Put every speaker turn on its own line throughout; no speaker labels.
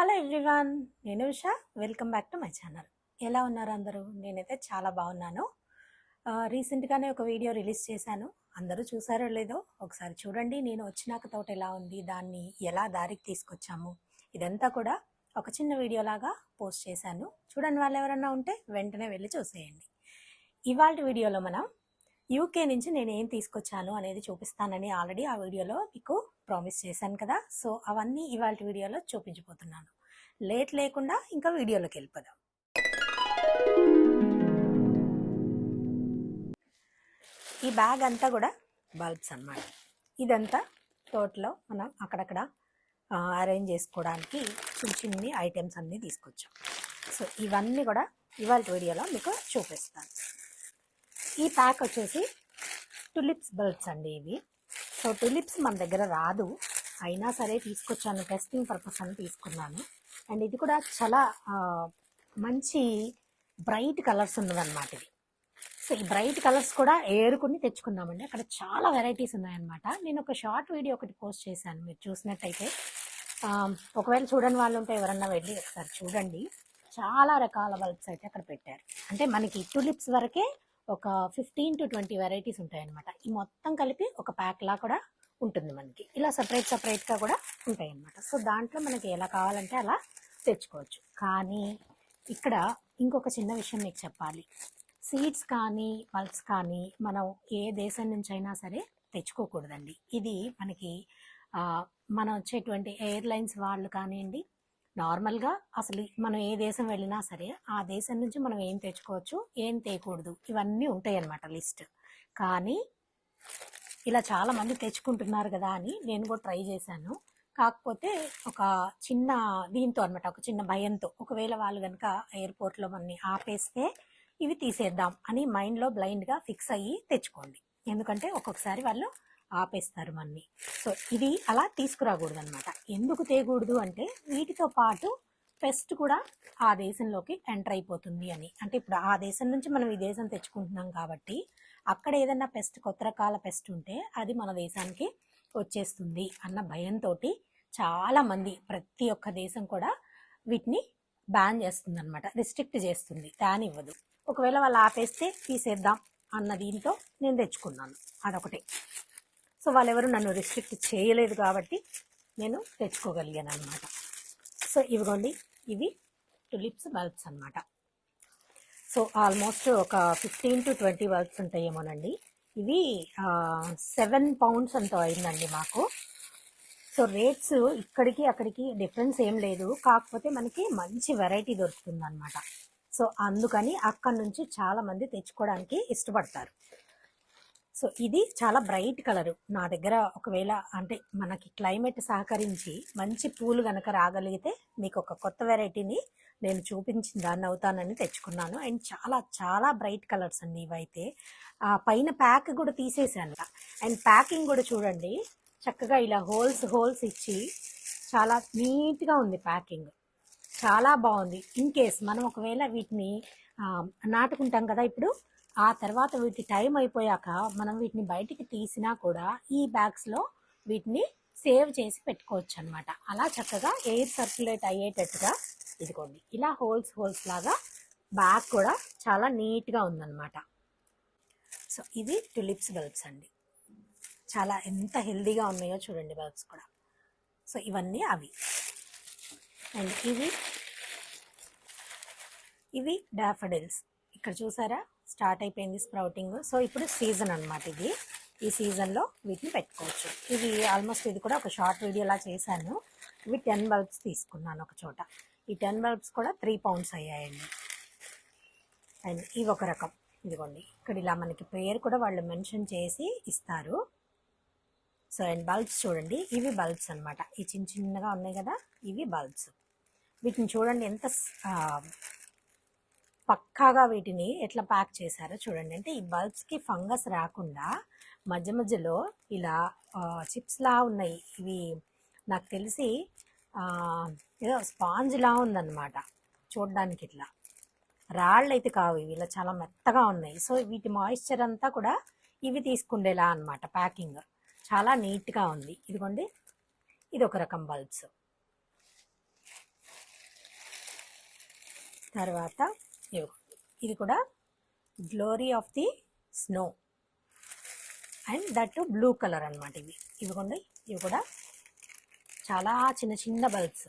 Hello everyone నేను Usha. Welcome back to my channel. ఎలా ఉన్నారు అందరూ? నేనైతే చాలా బాగున్నాను. రీసెంట్గానే ఒక వీడియో రిలీజ్ చేశాను. అందరూ చూసారో లేదో ఒకసారి చూడండి. నేను వచ్చినాక తోట ఎలా ఉంది దాన్ని ఎలా దారికి తీసుకొచ్చాము ఇదంతా కూడా ఒక చిన్న వీడియో లాగా పోస్ట్ చేశాను. చూడండి వాళ్ళు ఎవరన్నా ఉంటే వెంటనే వెళ్ళి చూసేయండి. ఇవాళ వీడియోలో మనం యూకే నుంచి నేను ఏం తీసుకొచ్చాను అనేది చూపిస్తానని ఆల్రెడీ ఆ వీడియోలో మీకు ప్రామిస్ చేశాను కదా. సో అవన్నీ ఇవాళ వీడియోలో చూపించబోతున్నాను. లేట్ లేకుండా ఇంకా వీడియోలోకి వెళ్ళిపోదాం. ఈ బ్యాగ్ అంతా కూడా బల్బ్స్ అన్నమాట. ఇదంతా తోటలో మనం అక్కడక్కడ అరేంజ్ చేసుకోవడానికి చిన్న చిన్ని ఐటమ్స్ అన్నీ తీసుకొచ్చాం. సో ఇవన్నీ కూడా ఇవాళ వీడియోలో మీకు చూపిస్తాను. ఈ ప్యాక్ వచ్చేసి టులిప్స్ బల్బ్స్ అండి ఇవి. సో టులిప్స్ మన దగ్గర రాదు. అయినా సరే తీసుకొచ్చాను టెస్టింగ్ పర్పస్ అని తీసుకున్నాను. అండ్ ఇది కూడా చాలా మంచి బ్రైట్ కలర్స్ ఉన్నదన్నమాట ఇది. సో ఈ బ్రైట్ కలర్స్ కూడా ఏరుకుని తెచ్చుకున్నామండి అక్కడ చాలా వెరైటీస్ ఉన్నాయన్నమాట. నేను ఒక షార్ట్ వీడియో ఒకటి పోస్ట్ చేశాను మీరు చూసినట్టయితే. ఒకవేళ చూడని వాళ్ళు ఉంటే ఎవరన్నా వెళ్ళి ఒకసారి చూడండి. చాలా రకాల బల్బ్స్ అయితే అక్కడ పెట్టారు. అంటే మనకి టులిప్స్ వరకే ఒక ఫిఫ్టీన్ టు ట్వంటీ వెరైటీస్ ఉంటాయన్నమాట. ఈ మొత్తం కలిపి ఒక ప్యాక్ లా కూడా ఉంటుంది మనకి. ఇలా సపరేట్ సపరేట్గా కూడా ఉంటాయన్నమాట. సో దాంట్లో మనకి ఎలా కావాలంటే అలా తెచ్చుకోవచ్చు. కానీ ఇక్కడ ఇంకొక చిన్న విషయం మీకు చెప్పాలి. సీడ్స్ కానీ పల్స్ కానీ మనం ఏ దేశం నుంచి అయినా సరే తెచ్చుకోకూడదండి. ఇది మనకి మనం వచ్చేటువంటి ఎయిర్లైన్స్ వాళ్ళు కానివ్వండి నార్మల్గా అసలు మనం ఏ దేశం వెళ్ళినా సరే ఆ దేశం నుంచి మనం ఏం తెచ్చుకోవచ్చు ఏం తేయకూడదు ఇవన్నీ ఉంటాయి అన్నమాట లిస్ట్. కానీ ఇలా చాలా మంది తెచ్చుకుంటున్నారు కదా అని నేను కూడా ట్రై చేశాను. కాకపోతే ఒక చిన్న దీంతో అన్నమాట ఒక చిన్న భయంతో. ఒకవేళ వాళ్ళు కనుక ఎయిర్పోర్ట్లో మనని ఆపేస్తే ఇవి తీసేద్దాం అని మైండ్లో బ్లైండ్గా ఫిక్స్ అయ్యి తెచ్చుకోండి. ఎందుకంటే ఒక్కొక్కసారి వాళ్ళు ఆపేస్తారు మనని. సో ఇది అలా తీసుకురాకూడదు అనమాట ఎందుకు తేయకూడదు అంటే వీటితో పాటు పెస్ట్ కూడా ఆ దేశంలోకి ఎంటర్ అయిపోతుంది అని. అంటే ఇప్పుడు ఆ దేశం నుంచి మనం ఈ దేశం తెచ్చుకుంటున్నాం కాబట్టి అక్కడ ఏదైనా పెస్ట్ కొత్త రకాల పెస్ట్ ఉంటే అది మన దేశానికి వచ్చేస్తుంది అన్న భయంతో చాలా మంది ప్రతి ఒక్క దేశం కూడా వీటిని బ్యాన్ చేస్తుంది అనమాట రిస్ట్రిక్ట్ చేస్తుంది. బ్యాన్ ఇవ్వదు ఒకవేళ వాళ్ళు ఆపేస్తే తీసేద్దాం అన్న దీంతో నేను తెచ్చుకున్నాను. అదొకటి. సో వాళ్ళెవరు నన్ను రిస్ట్రిక్ట్ చేయలేదు కాబట్టి నేను తెచ్చుకోగలిగాను అనమాట సో ఇవిగోండి ఇవి టులిప్స్ బల్బ్స్ అనమాట సో ఆల్మోస్ట్ ఒక ఫిఫ్టీన్ టు ట్వంటీ బల్బ్స్ ఉంటాయేమోనండి. ఇవి సెవెన్ పౌండ్స్ అంత అయిందండి మాకు. సో రేట్స్ ఇక్కడికి అక్కడికి డిఫరెన్స్ ఏం లేదు. కాకపోతే మనకి మంచి వెరైటీ దొరుకుతుంది అనమాట సో అందుకని అక్కడ నుంచి చాలామంది తెచ్చుకోవడానికి ఇష్టపడతారు. సో ఇది చాలా బ్రైట్ కలర్. నా దగ్గర ఒకవేళ అంటే మనకి క్లైమేట్ సహకరించి మంచి పూలు కనుక రాగలిగితే మీకు ఒక కొత్త వెరైటీని నేను చూపించిన దాన్ని అవుతానని తెచ్చుకున్నాను. అండ్ చాలా చాలా బ్రైట్ కలర్స్ అండి ఇవైతే. పైన ప్యాక్ కూడా తీసేసాను అండ్ ప్యాకింగ్ కూడా చూడండి. చక్కగా ఇలా హోల్స్ హోల్స్ ఇచ్చి చాలా నీట్గా ఉంది ప్యాకింగ్. చాలా బాగుంది. ఇన్ కేస్ మనం ఒకవేళ వీటిని నాటుకుంటాం కదా ఇప్పుడు ఆ తర్వాత వీటి టైం అయిపోయాక మనం వీటిని బయటికి తీసినా కూడా ఈ బ్యాగ్స్లో వీటిని సేవ్ చేసి పెట్టుకోవచ్చు అనమాట అలా చక్కగా ఎయిర్ సర్క్యులేట్ అయ్యేటట్టుగా ఇదిగోండి ఇలా హోల్స్ హోల్స్ లాగా బ్యాగ్ కూడా చాలా నీట్గా ఉందన్నమాట. సో ఇది టులిప్స్ బల్బ్స్ అండి. చాలా ఎంత హెల్దీగా ఉన్నాయో చూడండి బల్బ్స్ కూడా. సో ఇవన్నీ అవి. అండ్ ఇవి ఇవి డాఫడిల్స్ ఇక్కడ చూసారా? స్టార్ట్ అయిపోయింది స్ప్రౌటింగ్. సో ఇప్పుడు సీజన్ అనమాట ఇది. ఈ సీజన్లో వీటిని పెట్టుకోవచ్చు. ఇది ఆల్మోస్ట్ ఇది కూడా ఒక షార్ట్ వీడియోలా చేశాను. ఇవి టెన్ బల్బ్స్ తీసుకున్నాను ఒక చోట. ఈ టెన్ బల్బ్స్ కూడా త్రీ పౌండ్స్ అయ్యాయండి. అండ్ ఇవి ఒక రకం. ఇదిగోండి. ఇక్కడ ఇలా మనకి పేరు కూడా వాళ్ళు మెన్షన్ చేసి ఇస్తారు. సో అండ్ బల్బ్స్ చూడండి. ఇవి బల్బ్స్ అనమాట ఈ చిన్న చిన్నగా ఉన్నాయి కదా ఇవి బల్బ్స్. వీటిని చూడండి ఎంత పక్కాగా వీటిని ఎట్లా ప్యాక్ చేశారో చూడండి. అంటే ఈ బల్బ్స్కి ఫంగస్ రాకుండా మధ్య మధ్యలో ఇలా చిప్స్లా ఉన్నాయి. ఇవి నాకు తెలిసి ఏదో స్పాంజ్లా ఉందన్నమాట. చూడడానికి ఇట్లా. రాళ్ళు అయితే కావు ఇవి. ఇలా చాలా మెత్తగా ఉన్నాయి. సో వీటి మాయిశ్చర్ అంతా కూడా ఇవి తీసుకుండేలా అన్నమాట ప్యాకింగ్. చాలా నీట్గా ఉంది. ఇదిగోండి. ఇది ఒక రకం బల్బ్స్. తర్వాత ఇవి- ఇది కూడా glory of the snow. And that blue colour అన్నమాట ఇవి. ఇవి ఇవి కూడా చాలా చిన్న చిన్న బల్బ్స్.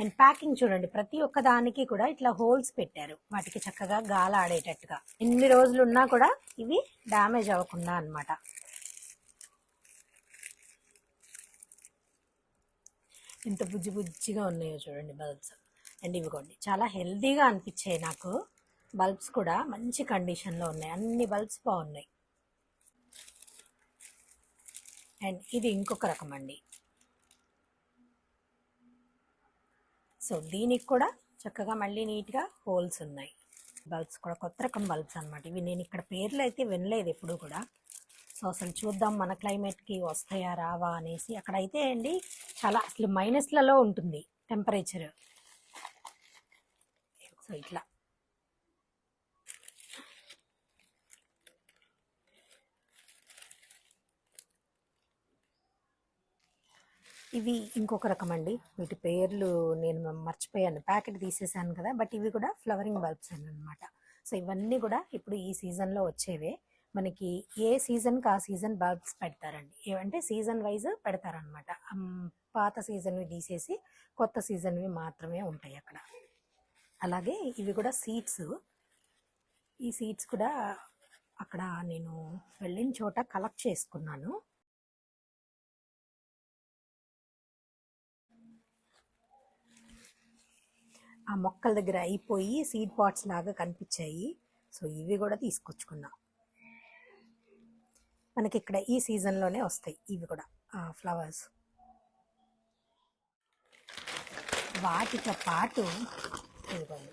అండ్ ప్యాకింగ్ చూడండి ప్రతి ఒక్క దానికి కూడా ఇట్లా హోల్స్ పెట్టారు. వాటికి చక్కగా గాలి ఆడేటట్టుగా. ఎన్ని రోజులు ఉన్నా కూడా ఇవి డ్యామేజ్ అవ్వకుండా అన్నమాట. ఎంత బుజ్జి బుజ్జిగా ఉన్నాయో చూడండి బల్బ్స్. అండ్ ఇవిగోండి చాలా హెల్దీగా అనిపించాయి నాకు. బల్బ్స్ కూడా మంచి కండిషన్లో ఉన్నాయి. అన్ని బల్బ్స్ బాగున్నాయి. అండ్ ఇది ఇంకొక రకం అండి. సో దీనికి కూడా చక్కగా మళ్ళీ నీట్గా హోల్స్ ఉన్నాయి. బల్బ్స్ కూడా కొత్త రకం బల్బ్స్ అనమాట ఇవి నేను ఇక్కడ పేర్లు అయితే వినలేదు ఎప్పుడు కూడా. సో అసలు చూద్దాం మన క్లైమేట్కి వస్తాయా రావా అనేసి. అక్కడ అయితే అండి చాలా అసలు మైనస్లలో ఉంటుంది టెంపరేచర్. సో ఇట్లా. ఇవి ఇంకొక రకం అండి. వీటి పేర్లు నేను మర్చిపోయాను. ప్యాకెట్ తీసేసాను కదా బట్ ఇవి కూడా ఫ్లవరింగ్ బల్బ్స్ అన్నమాట. సో ఇవన్నీ కూడా ఇప్పుడు ఈ సీజన్లో వచ్చేవే. మనకి ఏ సీజన్కి ఆ సీజన్ బల్బ్స్ పెడతారండి? ఏమంటే సీజన్ వైజ్ పెడతారనమాట పాత సీజన్వి తీసేసి కొత్త సీజన్వి మాత్రమే ఉంటాయి అక్కడ. అలాగే ఇవి కూడా సీడ్స్. ఈ సీడ్స్ కూడా అక్కడ నేను వెళ్ళిన చోట కలెక్ట్ చేసుకున్నాను. ఆ మొక్కల దగ్గర అయిపోయి సీడ్ పాట్స్ లాగా కనిపించాయి. సో ఇవి కూడా తీసుకొచ్చుకున్నా. మనకి ఇక్కడ ఈ సీజన్లోనే వస్తాయి ఇవి కూడా ఫ్లవర్స్. వాటితో పాటు ఇదిగోండి.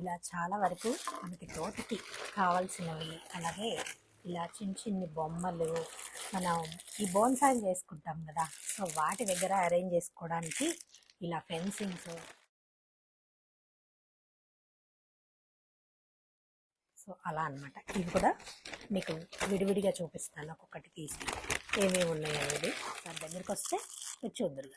ఇలా చాలా వరకు మనకి తోటకి కావాల్సినవి అలాగే ఇలా చిన్న చిన్ని బొమ్మలు మనం ఈ బోన్సాయిలు చేసుకుంటాం కదా సో వాటి దగ్గర అరేంజ్ చేసుకోవడానికి ఇలా ఫెన్సింగ్స్. సో అలా అన్నమాట. ఇవి కూడా మీకు విడివిడిగా చూపిస్తాను ఒక్కొక్కటి తీసి. ఏమేమి ఉన్నాయి అనేది దాని దగ్గరికి వస్తే మీరు చూద్దరు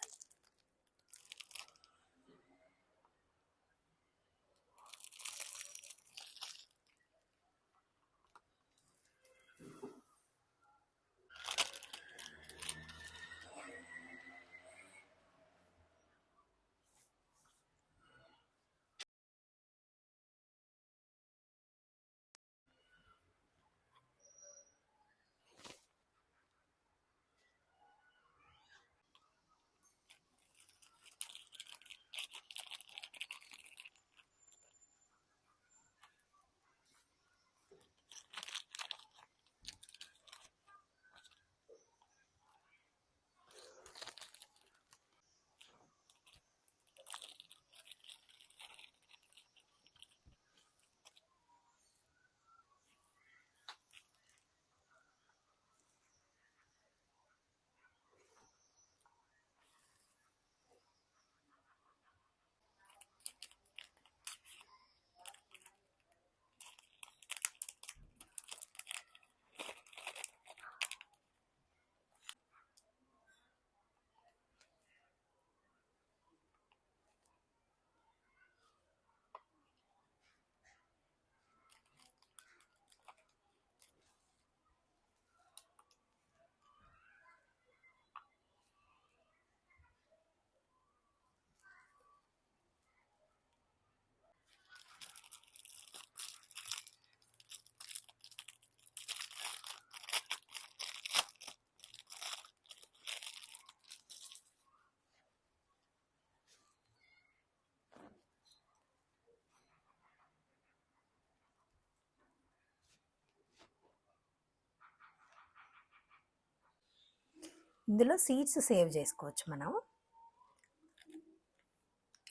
ఇందులో సీడ్స్ సేవ్ చేసుకోవచ్చు మనం.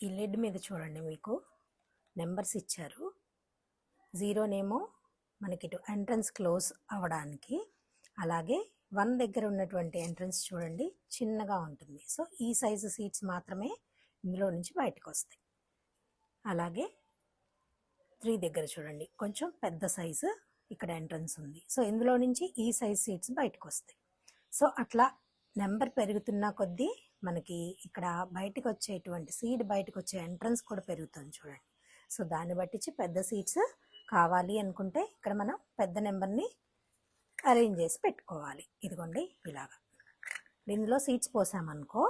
ఈ లెడ్ మీద చూడండి మీకు. నెంబర్స్ ఇచ్చారు. జీరోనేమో మనకి ఇటు ఎంట్రన్స్ క్లోజ్ అవ్వడానికి. అలాగే వన్ దగ్గర ఉన్నటువంటి ఎంట్రన్స్ చూడండి చిన్నగా ఉంటుంది. సో ఈ సైజు సీట్స్ మాత్రమే ఇందులో నుంచి బయటకు వస్తాయి. అలాగే త్రీ దగ్గర చూడండి కొంచెం పెద్ద సైజు ఇక్కడ ఎంట్రన్స్ ఉంది. సో ఇందులో నుంచి ఈ సైజ్ సీట్స్ బయటకు వస్తాయి. సో అట్లా నెంబర్ పెరుగుతున్న కొద్దీ మనకి ఇక్కడ బయటకు వచ్చేటువంటి సీడ్ బయటకు వచ్చే ఎంట్రన్స్ కూడా పెరుగుతుంది చూడండి. సో దాన్ని బట్టించి పెద్ద సీడ్స్ కావాలి అనుకుంటే ఇక్కడ మనం పెద్ద నెంబర్ని అరేంజ్ చేసి పెట్టుకోవాలి. ఇదిగోండి ఇలాగా. ఇందులో సీడ్స్ పోసామనుకో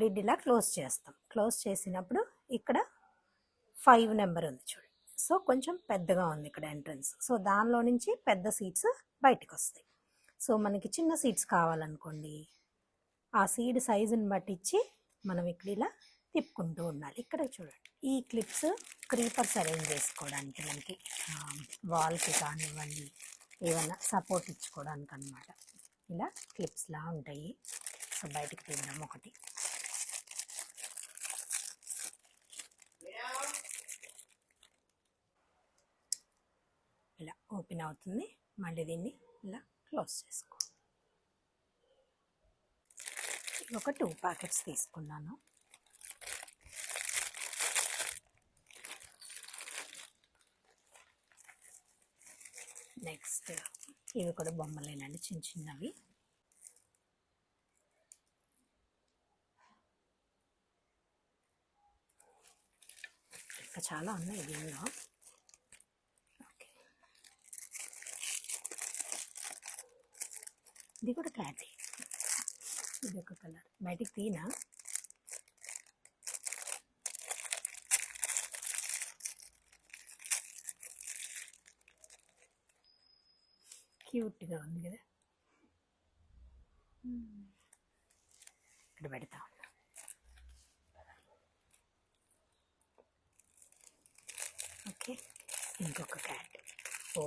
లిడ్ ఇలా క్లోజ్ చేస్తాం. క్లోజ్ చేసినప్పుడు ఇక్కడ ఫైవ్ నెంబర్ ఉంది చూడండి. సో కొంచెం పెద్దగా ఉంది ఇక్కడ ఎంట్రన్స్. సో దానిలో నుంచి పెద్ద సీడ్స్ బయటకు వస్తాయి సో మనకి చిన్న సీడ్స్ కావాలనుకోండి. ఆ సీడ్ సైజుని బట్టించి మనం ఇక్కడ ఇలా తిప్పుకుంటూ ఉండాలి. ఇక్కడ చూడండి ఈ క్లిప్స్ క్రీపర్స్ అరేంజ్ చేసుకోవడానికి మనకి వాల్కి కానివ్వండి ఏమన్నా సపోర్ట్ ఇచ్చుకోవడానికి అనమాట ఇలా క్లిప్స్లా ఉంటాయి. సో బయటకు తీద్దాం ఒకటి. ఇలా ఓపెన్ అవుతుంది. మళ్ళీ దీన్ని ఇలా క్లోజ్ చేసుకో. ఒక టూ ప్యాకెట్స్ తీసుకున్నాను. నెక్స్ట్ ఇవి కూడా బొమ్మలేనండి చిన్న చిన్నవి. ఇంకా చాలా ఉన్నాయి దీనిలో. ఇది కూడా క్యాట్ ఇది ఒక కలర్. బయటికి తీనా? క్యూట్గా ఉంది కదా. ఇక్కడ పెడతా ఉన్నా. ఓకే. ఇంకొక క్యాట్ ఓ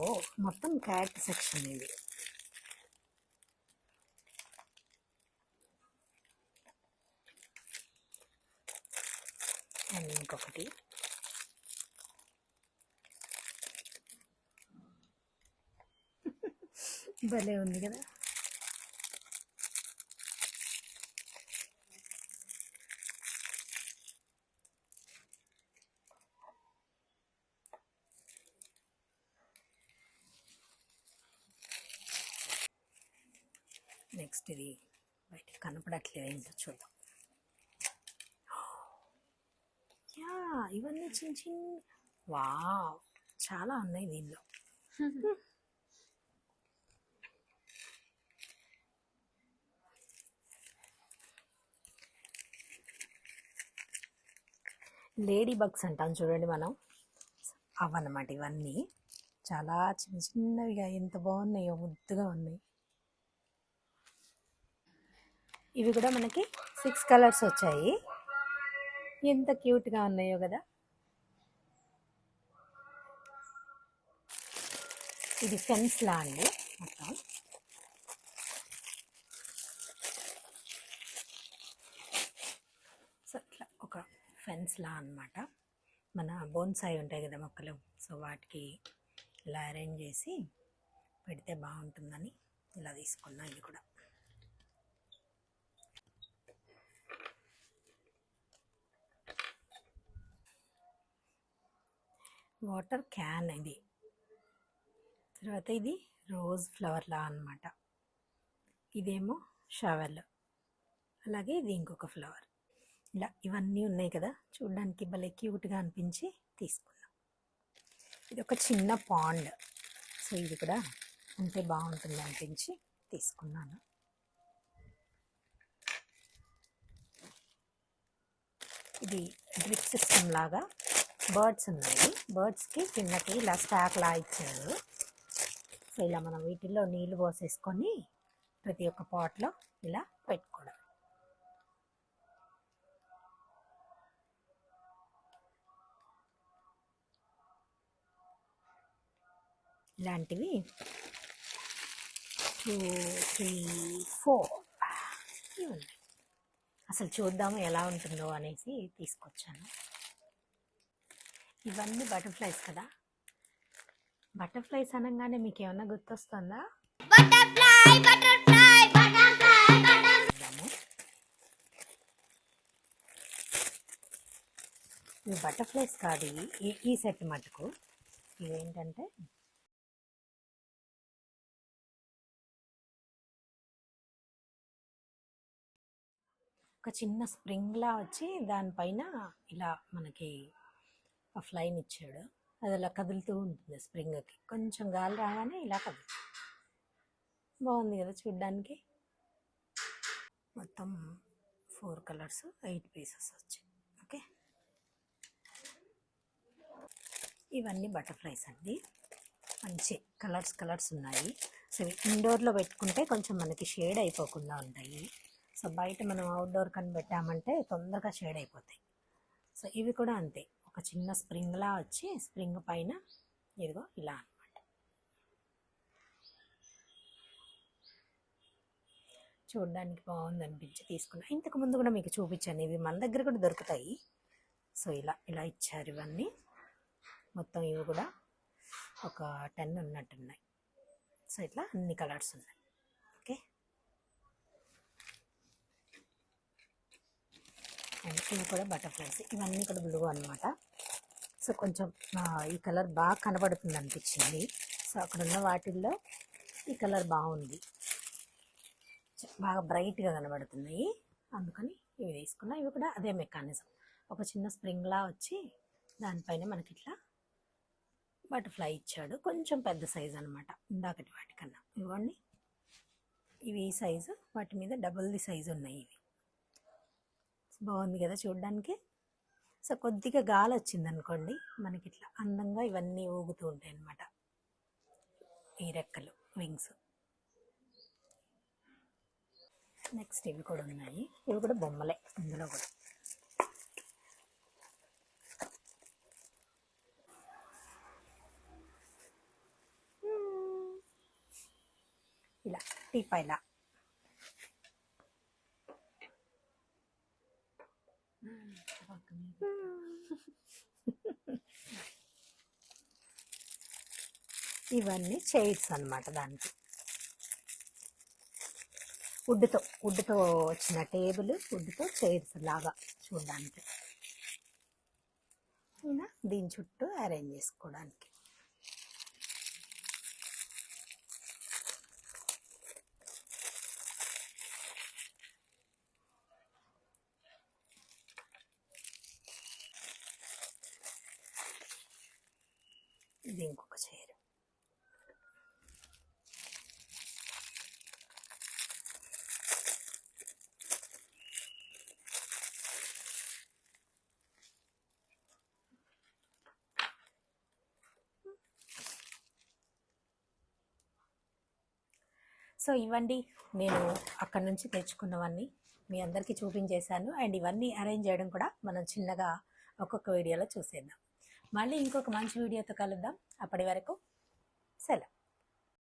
మొత్తం క్యాట్ సెక్షన్ ఇది. అండ్ ఇంకొకటి. భలే ఉంది కదా. నెక్స్ట్ ఇది బయట కనపడట్లేదు ఏంటో చూద్దాం. యా ఇవన్నీ చిన్న చిన్న వావ్. చాలా ఉన్నాయి దీనిలో. లేడీ బగ్స్ అంటాం చూడండి మనం. అవన్నమాట ఇవన్నీ. చాలా చిన్న చిన్నవిగా ఎంత బాగున్నాయో ముద్దుగా ఉన్నాయి. ఇవి కూడా మనకి సిక్స్ కలర్స్ వచ్చాయి. ఎంత క్యూట్గా ఉన్నాయో కదా. ఇది ఫెన్స్ లా అండి మొత్తం. సో ఇట్లా ఒక ఫెన్స్ లా అనమాట మన బోన్సాయి ఉంటాయి కదా మొక్కలు. సో వాటికి ఇలా అరేంజ్ చేసి పెడితే బాగుంటుందని ఇలా తీసుకున్నా ఇది కూడా. వాటర్ క్యాన్ ఇది. తర్వాత ఇది రోజ్ ఫ్లవర్లా అనమాట ఇదేమో షవల్ అలాగే ఇది ఇంకొక ఫ్లవర్. ఇలా ఇవన్నీ ఉన్నాయి కదా చూడడానికి భలే క్యూట్గా అనిపించి తీసుకున్నాం. ఇది ఒక చిన్న పాండ్. సో ఇది కూడా ఉంటే బాగుంటుంది అనిపించి తీసుకున్నాను. ఇది డ్రిప్ సిస్టమ్ లాగా బర్డ్స్ ఉన్నాయి. బర్డ్స్కి కిందకి ఇలా స్టాక్ లా ఇచ్చారు. సో ఇలా మనం వీటిల్లో నీళ్ళు పోసేసుకొని ప్రతి ఒక్క పాట్లో ఇలా పెట్టుకోవడం. ఇలాంటివి టూ త్రీ ఫోర్ ఉన్నాయి. అసలు చూద్దాము ఎలా ఉంటుందో అనేసి తీసుకొచ్చాను. ఇవన్నీ బటర్ఫ్లైస్ కదా? బటర్ఫ్లైస్ అనగానే మీకు ఏమన్నా గుర్తొస్తుందా ఇవి బటర్ఫ్లైస్ కాదు ఈ- ఈ సెట్ మటుకు. ఇవేంటంటే ఒక చిన్న స్ప్రింగ్లా వచ్చి దానిపైన ఇలా మనకి ఆ ఫ్లైన్ ఇచ్చాడు. అది అలా కదులుతూ ఉంటుంది స్ప్రింగ్కి కొంచెం గాలి రాగానే ఇలా కదులు బాగుంది కదా చూడ్డానికి? మొత్తం ఫోర్ కలర్స్ ఎయిట్ పీసెస్ వచ్చాయి. ఓకే ఇవన్నీ బటర్ఫ్లైస్ అండి. మంచి కలర్స్ కలర్స్ ఉన్నాయి. సో ఇవి ఇండోర్లో పెట్టుకుంటే కొంచెం మనకి షేడ్ అయిపోకుండా ఉంటాయి. సో బయట మనం అవుట్డోర్ కని పెట్టామంటే తొందరగా షేడ్ అయిపోతాయి. సో ఇవి కూడా అంతే. ఒక చిన్న స్ప్రింగ్లా వచ్చి స్ప్రింగ్ పైన ఇదిగో ఇలా అనమాట చూడడానికి బాగుంది అనిపించి తీసుకున్నా. ఇంతకు ముందు కూడా మీకు చూపించాను. ఇవి మన దగ్గర కూడా దొరుకుతాయి. సో ఇలా ఇలా ఇచ్చారు ఇవన్నీ. మొత్తం ఇవి కూడా ఒక టెన్ ఉన్నట్టున్నాయి. సో ఇట్లా అన్ని కలర్స్ ఉన్నాయి ఓకే అండ్ ఇవి కూడా బటర్ఫ్లైస్. ఇవన్నీ కూడా బ్లూ అనమాట సో కొంచెం ఈ కలర్ బాగా కనబడుతుంది అనిపించింది. సో అక్కడ ఉన్న వాటిల్లో ఈ కలర్ బాగుంది. చ- బాగా బ్రైట్గా కనబడుతున్నాయి. అందుకని ఇవి తీసుకున్నా. ఇవి కూడా అదే మెకానిజం. ఒక చిన్న స్ప్రింగ్లా వచ్చి దానిపైన మనకి ఇట్లా బటర్ఫ్లై ఇచ్చాడు. కొంచెం పెద్ద సైజ్ అనమాట ఇందాకటి వాటికన్నా. ఇవ్వండి. ఇవి ఈ సైజు. వాటి మీద డబుల్ ది సైజు ఉన్నాయి ఇవి. బాగుంది కదా చూడడానికి. సో కొద్దిగా గాలి వచ్చింది అనుకోండి మనకి ఇట్లా అందంగా ఇవన్నీ ఊగుతూ ఉంటాయి అన్నమాట ఈ రెక్కలు వింగ్స్ నెక్స్ట్ ఇవి కూడా ఉన్నాయి. ఇవి కూడా బొమ్మలే ఇందులో కూడా. ఇలా టీపాయిలా ఇవన్నీ చైర్స్ అన్నమాట దానికి. వుడ్తో వుడ్తో వచ్చిన టేబుల్ వుడ్తో చైర్స్ లాగా చూడడానికి. ఇలా దీని చుట్టూ అరేంజ్ చేసుకోవడానికి. ఇది ఇంకొక చీర సో ఇవ్వండి. నేను అక్కడ నుంచి తెచ్చుకున్నవన్నీ మీ అందరికీ చూపించేశాను. అండ్ ఇవన్నీ అరేంజ్ చేయడం కూడా మనం చిన్నగా ఒక్కొక్క వీడియోలో చూసేద్దాం. మళ్ళీ ఇంకొక మంచి వీడియోతో కలుద్దాం. అప్పటి వరకు సెలవు.